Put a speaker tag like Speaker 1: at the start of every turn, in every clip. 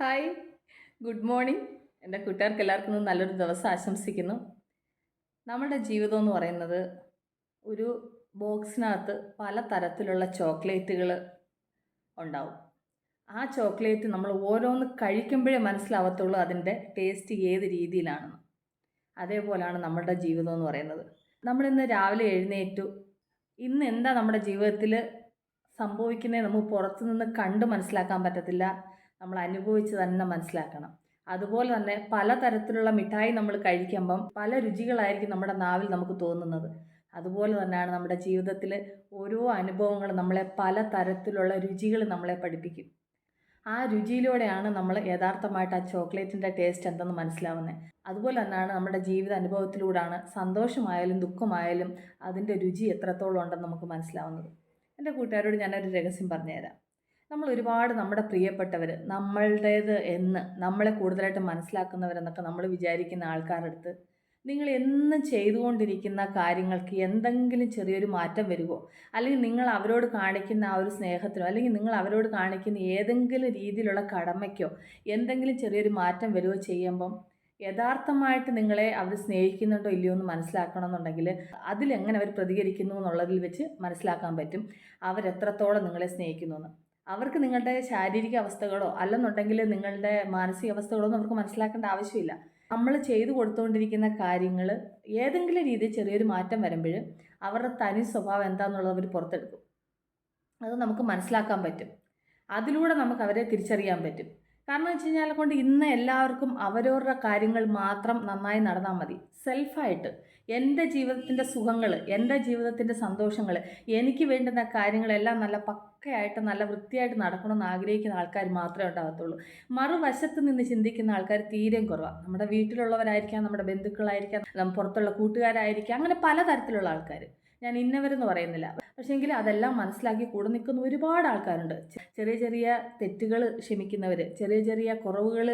Speaker 1: Hi good morning എന്റെ കൂട്ടുകാർക്ക് എല്ലാവർക്കും നല്ലൊരു ദിവസം ആശംസിക്കുന്നു. നമ്മുടെ ജീവിതം എന്ന് പറയുന്നത് ഒരു ബോക്സിനകത്ത് പല തരത്തിലുള്ള ചോക്ലേറ്റുകൾ ഉണ്ടാവും. ആ ചോക്ലേറ്റ് നമ്മൾ ഓരോന്ന് കഴിക്കുമ്പോഴേ മനസ്സിലാവത്തുള്ളൂ അതിന്റെ ടേസ്റ്റ് ഏത് രീതിയിലാണെന്ന്. അതേപോലെയാണ് നമ്മളുടെ ജീവിതം എന്ന് പറയുന്നത്. നമ്മളിന്ന് രാവിലെ എഴുന്നേറ്റു. ഇന്ന് എന്താ നമ്മുടെ ജീവിതത്തിൽ സംഭവിക്കുന്നത് നമുക്ക് പുറത്തുനിന്ന് കണ്ട് മനസ്സിലാക്കാൻ പറ്റത്തില്ല. നമ്മൾ അനുഭവിച്ച് തന്നെ മനസ്സിലാക്കണം. അതുപോലെ തന്നെ പല തരത്തിലുള്ള മിഠായി നമ്മൾ കഴിക്കുമ്പം പല രുചികളായിരിക്കും നമ്മുടെ നാവിൽ നമുക്ക് തോന്നുന്നത്. അതുപോലെ തന്നെയാണ് നമ്മുടെ ജീവിതത്തിൽ ഓരോ അനുഭവങ്ങളും നമ്മളെ പല തരത്തിലുള്ള രുചികൾ നമ്മളെ പഠിപ്പിക്കും. ആ രുചിയിലൂടെയാണ് നമ്മൾ യഥാർത്ഥമായിട്ട് ആ ചോക്ലേറ്റിന്റെ ടേസ്റ്റ് എന്തെന്ന് മനസ്സിലാവുന്നത് അതുപോലെ തന്നെയാണ് നമ്മുടെ ജീവിത അനുഭവത്തിലൂടെയാണ് സന്തോഷമായാലും ദുഃഖമായാലും അതിന്റെ രുചി എത്രത്തോളം ഉണ്ടെന്ന് നമുക്ക് മനസ്സിലാവുന്നത്. എന്റെ കൂട്ടുകാരോട് ഞാനൊരു രഹസ്യം പറഞ്ഞുതരാം. നമ്മൾ ഒരുപാട് നമ്മുടെ പ്രിയപ്പെട്ടവർ നമ്മളുടേത് എന്ന് നമ്മളെ കൂടുതലായിട്ട് മനസ്സിലാക്കുന്നവരെന്നൊക്കെ നമ്മൾ വിചാരിക്കുന്ന ആൾക്കാരുടെ അടുത്ത് നിങ്ങൾ എന്നും ചെയ്തുകൊണ്ടിരിക്കുന്ന കാര്യങ്ങൾക്ക് എന്തെങ്കിലും ചെറിയൊരു മാറ്റം വരുമോ അല്ലെങ്കിൽ നിങ്ങൾ അവരോട് കാണിക്കുന്ന ആ ഒരു സ്നേഹത്തിനോ അല്ലെങ്കിൽ നിങ്ങൾ അവരോട് കാണിക്കുന്ന ഏതെങ്കിലും രീതിയിലുള്ള കടമയ്ക്കോ എന്തെങ്കിലും ചെറിയൊരു മാറ്റം വരുമോ ചെയ്യുമ്പം? യഥാർത്ഥമായിട്ട് നിങ്ങളെ അവർ സ്നേഹിക്കുന്നുണ്ടോ ഇല്ലയോ എന്ന് മനസ്സിലാക്കണമെന്നുണ്ടെങ്കിൽ അതിലെങ്ങനെ അവർ പ്രതികരിക്കുന്നു എന്നുള്ളതിൽ വെച്ച് മനസ്സിലാക്കാൻ പറ്റും. അവരെത്രത്തോളം നിങ്ങളെ സ്നേഹിക്കുന്നു എന്ന് അവർക്ക് നിങ്ങളുടെ ശാരീരിക അവസ്ഥകളോ അല്ലെന്നുണ്ടെങ്കിൽ നിങ്ങളുടെ മാനസിക അവസ്ഥകളോ ഒന്നും അവർക്ക് മനസ്സിലാക്കേണ്ട ആവശ്യമില്ല. നമ്മൾ ചെയ്തു കൊടുത്തുകൊണ്ടിരിക്കുന്ന കാര്യങ്ങൾ ഏതെങ്കിലും രീതിയിൽ ചെറിയൊരു മാറ്റം വരുമ്പോൾ അവരുടെ തനി സ്വഭാവം എന്താണെന്നുള്ളത് അവർ പുറത്തെടുക്കും. അത് നമുക്ക് മനസ്സിലാക്കാൻ പറ്റും. അതിലൂടെ നമുക്ക് അവരെ തിരിച്ചറിയാൻ പറ്റും. കാരണം വെച്ച് കഴിഞ്ഞാൽ കൊണ്ട് ഇന്ന് എല്ലാവർക്കും അവരവരുടെ കാര്യങ്ങൾ മാത്രം നന്നായി നടന്നാൽ മതി. സെൽഫായിട്ട് എന്റെ ജീവിതത്തിന്റെ സുഖങ്ങൾ എന്റെ ജീവിതത്തിന്റെ സന്തോഷങ്ങൾ എനിക്ക് വേണ്ടുന്ന കാര്യങ്ങളെല്ലാം നല്ല പക്കയായിട്ട് നല്ല വൃത്തിയായിട്ട് നടക്കണമെന്ന് ആഗ്രഹിക്കുന്ന ആൾക്കാർ മാത്രമേ ഉണ്ടാകത്തുള്ളൂ. മറുവശത്ത് നിന്ന് ചിന്തിക്കുന്ന ആൾക്കാർ തീരെയും കുറവാണ് നമ്മുടെ വീട്ടിലുള്ളവരായിരിക്കാം നമ്മുടെ ബന്ധുക്കളായിരിക്കാം പുറത്തുള്ള കൂട്ടുകാരായിരിക്കാം അങ്ങനെ പലതരത്തിലുള്ള ആൾക്കാർ ഞാൻ ഇന്നവരെന്ന് പറയുന്നില്ല. പക്ഷേങ്കിൽ അതെല്ലാം മനസ്സിലാക്കി കൂടെ നിൽക്കുന്ന ഒരുപാട് ആൾക്കാരുണ്ട്. ചെറിയ ചെറിയ തെറ്റുകൾ ക്ഷമിക്കുന്നവർ ചെറിയ ചെറിയ കുറവുകൾ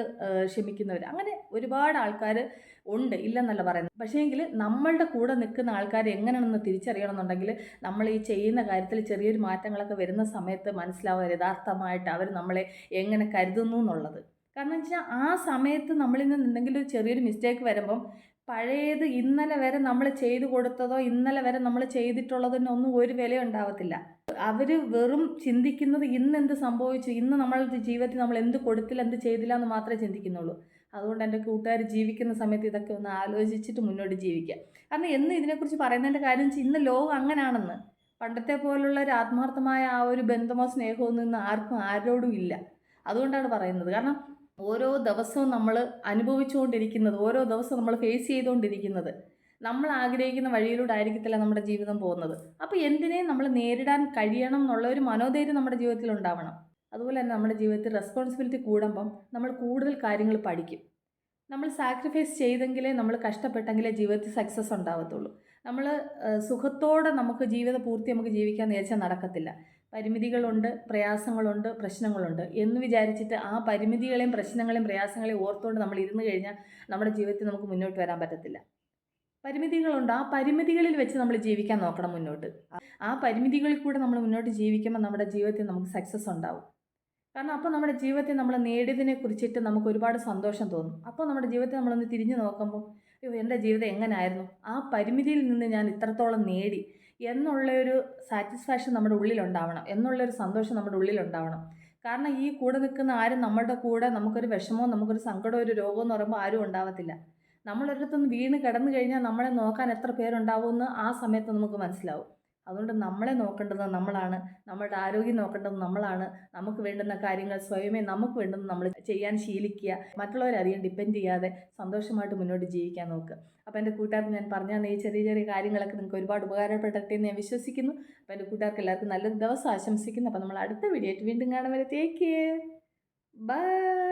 Speaker 1: ക്ഷമിക്കുന്നവർ അങ്ങനെ ഒരുപാട് ആൾക്കാർ ഉണ്ട് ഇല്ലെന്നല്ല പറയുന്നത്. പക്ഷേങ്കിൽ നമ്മളുടെ കൂടെ നിൽക്കുന്ന ആൾക്കാർ എങ്ങനെയാണെന്ന് തിരിച്ചറിയണമെന്നുണ്ടെങ്കിൽ നമ്മൾ ഈ ചെയ്യുന്ന കാര്യത്തിൽ ചെറിയൊരു മാറ്റങ്ങളൊക്കെ വരുന്ന സമയത്ത് മനസ്സിലാവുക യഥാർത്ഥമായിട്ട് അവർ നമ്മളെ എങ്ങനെ കരുതുന്നു എന്നുള്ളത്. കാരണം വെച്ചാൽ ആ സമയത്ത് നമ്മളിൽ നിന്ന് എന്തെങ്കിലും ഒരു ചെറിയൊരു മിസ്റ്റേക്ക് വരുമ്പം പഴയത് ഇന്നലെ വരെ നമ്മൾ ചെയ്തു കൊടുത്തതോ ഇന്നലെ വരെ നമ്മൾ ചെയ്തിട്ടുള്ളതിനൊന്നും ഒരു വില ഉണ്ടാവത്തില്ല. അവർ വെറും ചിന്തിക്കുന്നത് ഇന്ന് എന്ത് സംഭവിച്ചു ഇന്ന് നമ്മളുടെ ജീവിതത്തിൽ നമ്മൾ എന്ത് കൊടുത്തില്ല എന്ത് ചെയ്തില്ല എന്ന് മാത്രമേ ചിന്തിക്കുന്നുള്ളൂ. അതുകൊണ്ട് എന്റെ കൂട്ടുകാർ ജീവിക്കുന്ന സമയത്ത് ഇതൊക്കെ ഒന്ന് ആലോചിച്ചിട്ട് മുന്നോട്ട് ജീവിക്കുക. കാരണം എന്ന് ഇതിനെക്കുറിച്ച് പറയുന്നതിന്റെ കാര്യം വെച്ചാൽ ഇന്ന് ലോകം അങ്ങനെയാണെന്ന് പണ്ടത്തെ പോലുള്ള ഒരു ആത്മാർത്ഥമായ ആ ഒരു ബന്ധമോ സ്നേഹമോ ഒന്നും ഇന്ന് ആർക്കും ആരോടും ഇല്ല. അതുകൊണ്ടാണ് പറയുന്നത്. കാരണം ഓരോ ദിവസവും നമ്മൾ അനുഭവിച്ചുകൊണ്ടിരിക്കുന്നത് ഓരോ ദിവസവും നമ്മൾ ഫേസ് ചെയ്തുകൊണ്ടിരിക്കുന്നത് നമ്മൾ ആഗ്രഹിക്കുന്ന വഴിയിലൂടെ ആയിരിക്കത്തില്ല നമ്മുടെ ജീവിതം പോകുന്നത്. അപ്പോൾ എന്തിനേയും നമ്മൾ നേരിടാൻ കഴിയണം എന്നുള്ള ഒരു മനോധൈര്യം നമ്മുടെ ജീവിതത്തിൽ ഉണ്ടാവണം. അതുപോലെ തന്നെ നമ്മുടെ ജീവിതത്തിൽ റെസ്പോൺസിബിലിറ്റി കൂടുമ്പം നമ്മൾ കൂടുതൽ കാര്യങ്ങൾ പഠിക്കും. നമ്മൾ സാക്രിഫൈസ് ചെയ്തെങ്കിലേ നമ്മൾ കഷ്ടപ്പെട്ടെങ്കിലേ ജീവിതത്തിൽ സക്സസ് ഉണ്ടാവത്തുള്ളൂ. നമ്മൾ സുഖത്തോടെ നമുക്ക് ജീവിത പൂർത്തി നമുക്ക് ജീവിക്കാൻ നേരിച്ചാൽ നടക്കത്തില്ല. പരിമിതികളുണ്ട് പ്രയാസങ്ങളുണ്ട് പ്രശ്നങ്ങളുണ്ട് എന്ന് വിചാരിച്ചിട്ട് ആ പരിമിതികളെയും പ്രശ്നങ്ങളെയും പ്രയാസങ്ങളെയും ഓർത്തുകൊണ്ട് നമ്മൾ ഇരുന്ന് കഴിഞ്ഞാൽ നമ്മുടെ ജീവിതത്തിൽ നമുക്ക് മുന്നോട്ട് വരാൻ പറ്റത്തില്ല. പരിമിതികളുണ്ട്. ആ പരിമിതികളിൽ വെച്ച് നമ്മൾ ജീവിക്കാൻ നോക്കണം മുന്നോട്ട്. ആ പരിമിതികളിൽ കൂടെ നമ്മൾ മുന്നോട്ട് ജീവിക്കുമ്പോൾ നമ്മുടെ ജീവിതത്തിൽ നമുക്ക് സക്സസ് ഉണ്ടാവും. കാരണം അപ്പോൾ നമ്മുടെ ജീവിതത്തിൽ നമ്മൾ നേടിയതിനെ കുറിച്ചിട്ട് നമുക്ക് ഒരുപാട് സന്തോഷം തോന്നും. അപ്പോൾ നമ്മുടെ ജീവിതത്തിൽ നമ്മളൊന്ന് തിരിഞ്ഞു നോക്കുമ്പോൾ അയ്യോ എന്റെ ജീവിതം എങ്ങനെയായിരുന്നു ആ പരിമിതിയിൽ നിന്ന് ഞാൻ ഇത്രത്തോളം നേടി എന്നുള്ളൊരു സാറ്റിസ്ഫാക്ഷൻ നമ്മുടെ ഉള്ളിലുണ്ടാവണം. എന്നുള്ളൊരു സന്തോഷം നമ്മുടെ ഉള്ളിലുണ്ടാവണം. കാരണം ഈ കൂടെ നിൽക്കുന്ന ആരും നമ്മുടെ കൂടെ നമുക്കൊരു വിഷമോ നമുക്കൊരു സങ്കടമോ ഒരു രോഗമോ എന്ന് പറയുമ്പോൾ ആരും ഉണ്ടാവത്തില്ല. നമ്മളൊരിടത്തുനിന്ന് വീണ് കിടന്നു കഴിഞ്ഞാൽ നമ്മളെ നോക്കാൻ എത്ര പേരുണ്ടാവുമെന്ന് ആ സമയത്ത് നമുക്ക് മനസ്സിലാവും. അതുകൊണ്ട് നമ്മളെ നോക്കേണ്ടത് നമ്മളാണ് നമ്മളുടെ ആരോഗ്യം നോക്കേണ്ടത് നമ്മളാണ് നമുക്ക് വേണ്ടുന്ന കാര്യങ്ങൾ സ്വയമേ നമുക്ക് വേണ്ടുന്ന നമ്മൾ ചെയ്യാൻ ശീലിക്കുക മറ്റുള്ളവരെ അധികം ഡിപ്പെൻഡ് ചെയ്യാതെ സന്തോഷമായിട്ട് മുന്നോട്ട് ജീവിക്കാൻ നോക്കുക. അപ്പോൾ എന്റെ കൂട്ടുകാർക്ക് ഞാൻ പറഞ്ഞാൽ ഈ ചെറിയ ചെറിയ കാര്യങ്ങളൊക്കെ നിങ്ങൾക്ക് ഒരുപാട് ഉപകാരപ്പെടട്ടെ എന്ന് ഞാൻ വിശ്വസിക്കുന്നു. അപ്പോൾ എന്റെ കൂട്ടുകാർക്ക് എല്ലാവർക്കും നല്ലൊരു ദിവസം ആശംസിക്കുന്നു. അപ്പോൾ നമ്മൾ അടുത്ത വീഡിയോ ആയിട്ട് വീണ്ടും കാണാൻ വരെ ടേക്ക് ബൈ